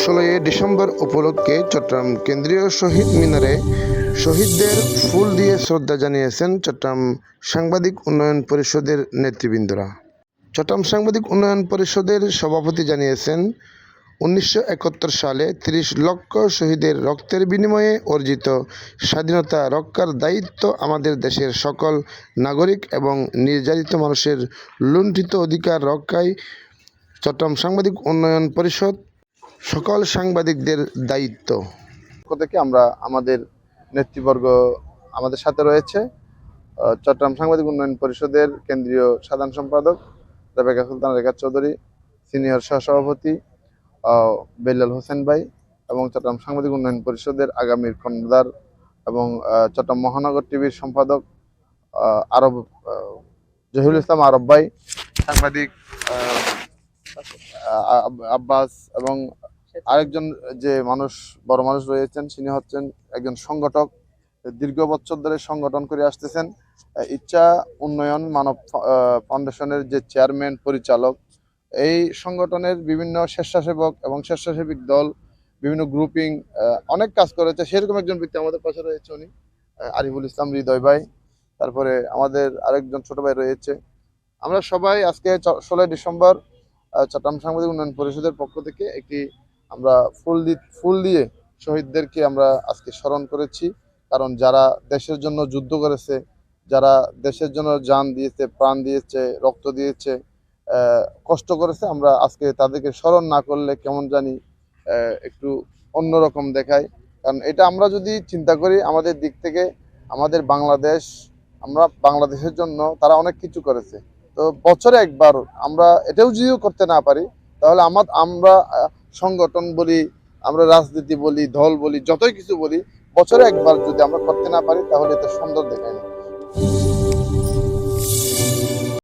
ষোলোই ডিসেম্বর উপলক্ষে চট্টগ্রাম কেন্দ্রীয় শহীদ মিনারে শহীদদের ফুল দিয়ে শ্রদ্ধা জানিয়েছেন চট্টগ্রাম সাংবাদিক উন্নয়ন পরিষদের নেতৃবৃন্দরা। চট্টগ্রাম সাংবাদিক উন্নয়ন পরিষদের সভাপতি জানিয়েছেন, উনিশশো একাত্তর সালে তিরিশ লক্ষ শহীদের রক্তের বিনিময়ে অর্জিত স্বাধীনতা রক্ষার দায়িত্ব আমাদের দেশের সকল নাগরিক এবং নির্যাতিত মানুষের লুণ্ঠিত অধিকার রক্ষায় চট্টগ্রাম সাংবাদিক উন্নয়ন পরিষদ সকল সাংবাদিকদের দায়িত্ব। থেকে আমরা আমাদের নেতৃবর্গ আমাদের সাথে রয়েছে চট্টগ্রাম সাংবাদিক উন্নয়ন পরিষদের কেন্দ্রীয় সাধারণ সম্পাদক রেবেকা সুলতান রেখা চৌধুরী, সিনিয়র সহসভাপতি বেল্লাল হোসেন ভাই এবং চট্টগ্রাম সাংবাদিক উন্নয়ন পরিষদের আগামীর কর্ণধার এবং চট্টগ্রাম মহানগর টিভির সম্পাদক আরব জহিরুল ইসলাম আরব ভাই, সাংবাদিক আব্বাস এবং আরেকজন যে মানুষ, বড় মানুষ রয়েছেন তিনি হচ্ছেন একজন সংগঠক। দীর্ঘ বছর ধরে সংগঠন করে আসতেছেন। ইচ্ছা উন্নয়ন মানব ফাউন্ডেশনের যে চেয়ারম্যান, পরিচালক, এই সংগঠনের বিভিন্ন স্বেচ্ছাসেবক এবং স্বেচ্ছাসেবিক দল, বিভিন্ন গ্রুপিং অনেক কাজ করেছে। সেরকম একজন ব্যক্তি আমাদের পাশে রয়েছে উনি আরিফুল ইসলাম হৃদয় ভাই। তারপরে আমাদের আরেকজন ছোট ভাই রয়েছে। আমরা সবাই আজকে ষোলোই ডিসেম্বর চট্টগ্রাম সাংবাদিক উন্নয়ন পরিষদের পক্ষ থেকে একটি আমরা ফুল দি, ফুল দিয়ে শহীদদেরকে আমরা আজকে স্মরণ করেছি। কারণ যারা দেশের জন্য যুদ্ধ করেছে, যারা দেশের জন্য যান দিয়েছে, প্রাণ দিয়েছে, রক্ত দিয়েছে কষ্ট করেছে, আমরা আজকে তাদেরকে স্মরণ না করলে কেমন জানি একটু অন্যরকম দেখায়। কারণ এটা আমরা যদি চিন্তা করি, আমাদের দিক থেকে আমাদের বাংলাদেশ, আমরা বাংলাদেশের জন্য তারা অনেক কিছু করেছে। তো বছরে একবার আমরা এটাও যদিও করতে না পারি, তাহলে আমার আমরা সংগঠন বলি, আমরা রাজনীতি বলি, দল বলি, যতই কিছু বলি, বছরে একবার যদি আমরা করতে না পারি, তাহলে এটা সুন্দর দেখায় না।